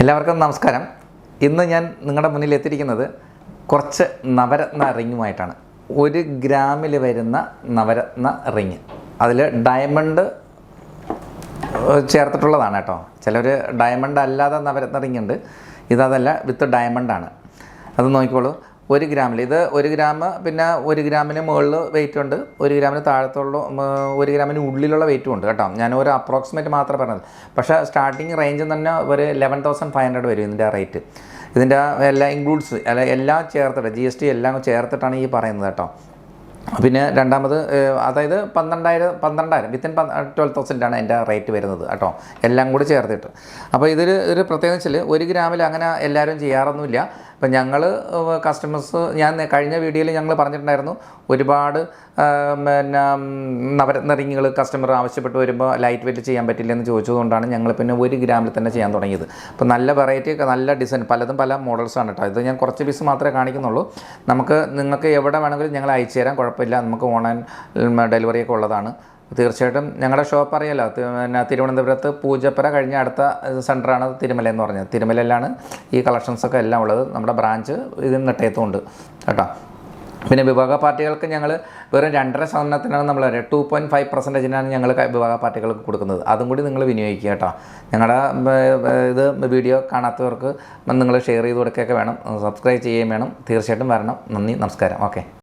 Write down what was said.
എല്ലാവർക്കും നമസ്കാരം. ഇന്ന് ഞാൻ നിങ്ങളുടെ മുന്നിൽ എത്തിയിരിക്കുന്നത് കുറച്ച് നവരത്ന റിങ്ങുമായിട്ടാണ്. ഒരു ഗ്രാമിൽ വരുന്ന നവരത്ന റിങ്. അതിൽ ഡയമണ്ട് ചേർത്തിട്ടുള്ളതാണ് കേട്ടോ. ചിലർ ഡയമണ്ട് അല്ലാതെ നവരത്ന റിങ് ഉണ്ട് ഇതതല്ല വിത്ത് ഡയമണ്ടാണ്. അത് നോക്കിക്കോളൂ. ഒരു ഗ്രാമിൽ. ഇത് ഒരു ഗ്രാം പിന്നെ ഒരു ഗ്രാമിന് മുകളിൽ വെയിറ്റ് ഉണ്ട്. ഒരു ഗ്രാമിന് താഴത്തുള്ള ഒരു ഗ്രാമിന് ഉള്ളിലുള്ള വെയിറ്റും ഉണ്ട് കേട്ടോ. ഞാൻ ഒരു അപ്രോക്സിമേറ്റ് മാത്രം പറഞ്ഞത്. പക്ഷേ സ്റ്റാർട്ടിങ് റേഞ്ച് തന്നെ ഒരു ലെവൻ തൗസൻഡ് ഫൈവ് ഹൺഡ്രഡ് വരും ഇതിന്റെ റേറ്റ് ഇതിന്റെ എല്ലാ ഇൻക്ലൂഡ്സ് അല്ല എല്ലാം ചേർത്തിട്ട് ജി എസ് ടി എല്ലാം ചേർത്തിട്ടാണ് ഈ പറയുന്നത് കേട്ടോ. പിന്നെ രണ്ടാമത് അതായത് പന്ത്രണ്ടായിരം പന്ത്രണ്ടായിരം വിത്തിൻ ട്വൽവ് തൗസൻഡാണ് എന്റെ റേറ്റ് വരുന്നത് കേട്ടോ. എല്ലാം കൂടി ചേർത്തിട്ട്. അപ്പോൾ ഇതിൽ ഒരു പ്രത്യേകത വെച്ചാൽ ഒരു ഗ്രാമിൽ അങ്ങനെ എല്ലാവരും ചെയ്യാറൊന്നുമില്ല. ഇപ്പം ഞങ്ങൾ കസ്റ്റമേഴ്സ് ഞാൻ കഴിഞ്ഞ വീഡിയോയിൽ ഞങ്ങൾ പറഞ്ഞിട്ടുണ്ടായിരുന്നു ഒരുപാട് പിന്നെ നവരത്ന റിങ്ങുകൾ കസ്റ്റമർ ആവശ്യപ്പെട്ട് വരുമ്പോൾ ലൈറ്റ് വെയിറ്റ് ചെയ്യാൻ പറ്റില്ല എന്ന് ചോദിച്ചതുകൊണ്ടാണ് ഞങ്ങൾ പിന്നെ ഒരു ഗ്രാമിൽ തന്നെ ചെയ്യാൻ തുടങ്ങിയത്. അപ്പോൾ നല്ല വെറൈറ്റി ഒക്കെ നല്ല ഡിസൈൻ പലതും പല മോഡൽസാണ് കേട്ടോ. ഇത് ഞാൻ കുറച്ച് പീസ് മാത്രമേ കാണിക്കുന്നുള്ളൂ. നമുക്ക് നിങ്ങൾക്ക് എവിടെ വേണമെങ്കിലും ഞങ്ങൾ അയച്ചു തരാം കുഴപ്പമില്ല. നമുക്ക് ഓൺലൈൻ ഡെലിവറിയൊക്കെ ഉള്ളതാണ്. തീർച്ചയായിട്ടും ഞങ്ങളുടെ ഷോപ്പ് അറിയാലോ. പിന്നെ തിരുവനന്തപുരത്ത് പൂജപ്പുര കഴിഞ്ഞ അടുത്ത സെന്ററാണ് തിരുമല എന്ന് പറഞ്ഞത്. തിരുമലയിലാണ് ഈ കളക്ഷൻസൊക്കെ എല്ലാം ഉള്ളത്. നമ്മുടെ ബ്രാഞ്ച് ഇത് നെട്ടയത്തുണ്ട് കേട്ടോ. പിന്നെ വിഭാഗ പാർട്ടികൾക്ക് ഞങ്ങൾ വെറും രണ്ടര ശതമാനത്തിനാണ് നമ്മൾ ടു പോയിന്റ് ഫൈവ് പെർസെന്റേജിനാണ് ഞങ്ങൾ വിഭാഗ പാർട്ടികൾക്ക് കൊടുക്കുന്നത്. അതും കൂടി നിങ്ങൾ വിനിയോഗിക്കുക കേട്ടോ. ഞങ്ങളുടെ ഇത് വീഡിയോ കാണാത്തവർക്ക് നിങ്ങൾ ഷെയർ ചെയ്ത് കൊടുക്കുകയൊക്കെ വേണം. സബ്സ്ക്രൈബ് ചെയ്യുകയും വേണം. തീർച്ചയായിട്ടും വരണം. നന്ദി. നമസ്കാരം. ഓക്കെ.